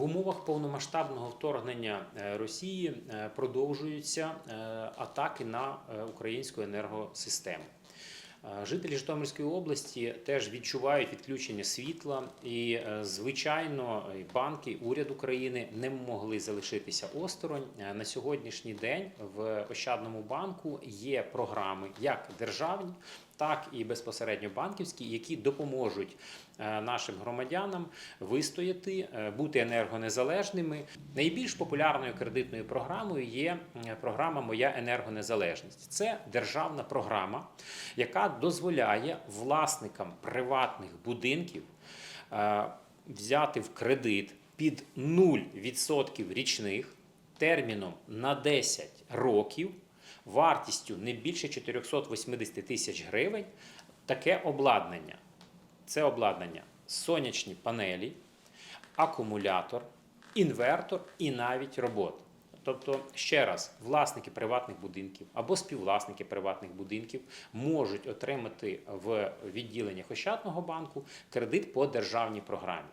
В умовах повномасштабного вторгнення е, Росії е, продовжуються е, атаки на українську енергосистему. Жителі Житомирської області теж відчувають відключення світла, і звичайно, банки, уряд України не могли залишитися осторонь. На сьогоднішній день в Ощадному банку є програми як державні, так і безпосередньо банківські, які допоможуть е, нашим громадянам вистояти, е, бути енергонезалежними. Найбільш популярною кредитною програмою є програма Моя енергонезалежність. Це державна програма, яка дозволяє власникам приватних будинків е, взяти в кредит під 0% річних терміном на 10 років вартістю не більше 480 тисяч гривень таке обладнання. Це обладнання сонячні панелі, акумулятор, інвертор і навіть робот. Тобто, ще раз, власники приватних будинків або співвласники приватних будинків можуть отримати в відділеннях Ощадного банку кредит по державній програмі.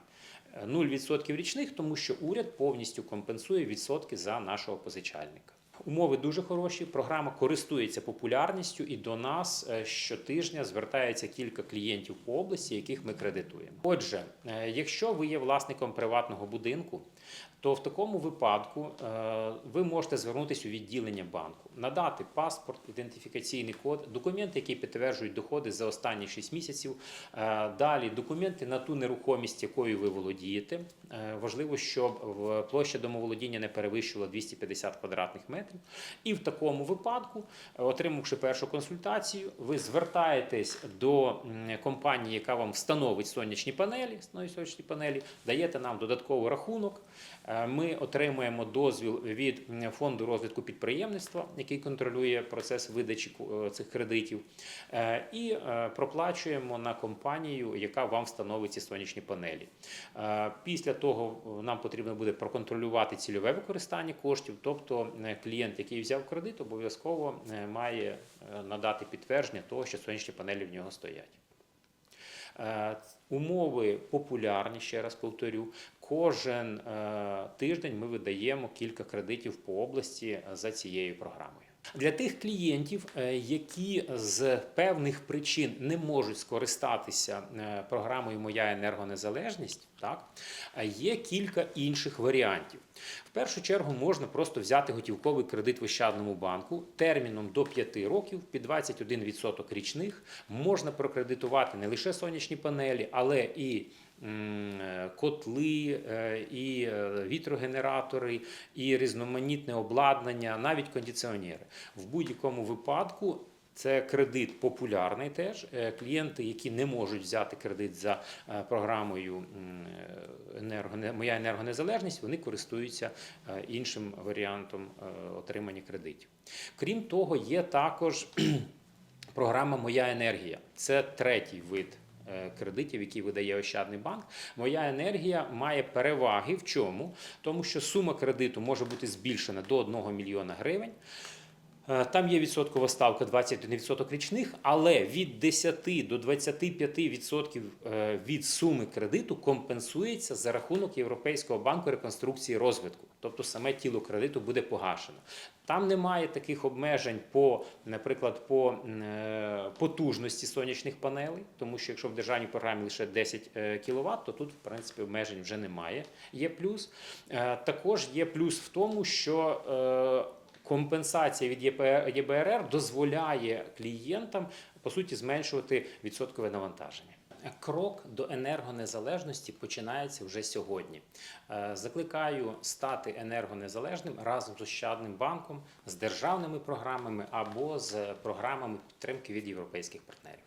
0% річних, тому що уряд повністю компенсує відсотки за нашого позичальника. Умови дуже хороші. Програма користується популярністю, і до нас е, щотижня звертається кілька клієнтів по області, яких ми кредитуємо. Отже, е, якщо ви є власником приватного будинку, то в такому випадку е, ви можете звернутися у відділення банку, надати паспорт, ідентифікаційний код, документи, які підтверджують доходи за останні 6 місяців. Далі документи на ту нерухомість, якою ви володієте. Важливо, щоб площа домоволодіння не перевищувала 250 квадратних метрів. І в такому випадку, е, отримавши першу консультацію, ви звертаєтесь до компанії, яка вам встановить сонячні панелі, сонячні панелі, даєте нам додатковий рахунок. Е, Ми отримуємо дозвіл від фонду розвитку підприємництва, який контролює процес видачі е, цих кредитів, і проплачуємо на компанію, яка вам встановить ці сонячні панелі. Після того нам потрібно буде проконтролювати цільове використання коштів, тобто е, клієнт, який взяв кредит, обов'язково е, має е, надати підтвердження того, що сонячні панелі в нього стоять. Е, Умови популярні, ще раз повторю. Кожен е, тиждень ми видаємо кілька кредитів по області е, за цією програмою. Для тих клієнтів, е, які з певних причин не можуть скористатися програмою Моя енергонезалежність, так є кілька інших варіантів. В першу чергу можна просто взяти готівковий кредит в Ощадному банку терміном до 5 років під 21% річних. Можна прокредитувати не лише сонячні панелі, але і котли, е, і е, вітрогенератори, і різноманітне обладнання, навіть кондиціонери. В будь-якому випадку. Це кредит популярний теж. Е, Клієнти, які не можуть взяти кредит за е, програмою е, енерго, Моя енергонезалежність, вони користуються е, іншим варіантом е, отримання кредитів. Крім того, є також програма Моя енергія. Це третій вид е, кредитів, які видає Ощадний банк. Моя енергія має переваги в чому? Тому що сума кредиту може бути збільшена до 1 мільйона гривень. Е, Там є відсоткова ставка 21% річних, але від 10 до 25% е, від суми кредиту компенсується за рахунок Європейського банку реконструкції розвитку. Тобто саме тіло кредиту буде погашено. Там немає таких обмежень по, наприклад, по е, потужності сонячних панелей, тому що якщо в державній програмі лише 10 кВт, то тут, в принципі, обмежень вже немає. Є плюс. Також є плюс в тому, що компенсація від ЄБРР дозволяє клієнтам по суті зменшувати відсоткове навантаження. Крок до енергонезалежності починається вже сьогодні. Е, Закликаю стати енергонезалежним разом з Ощадним банком, з державними програмами або з програмами підтримки від європейських партнерів.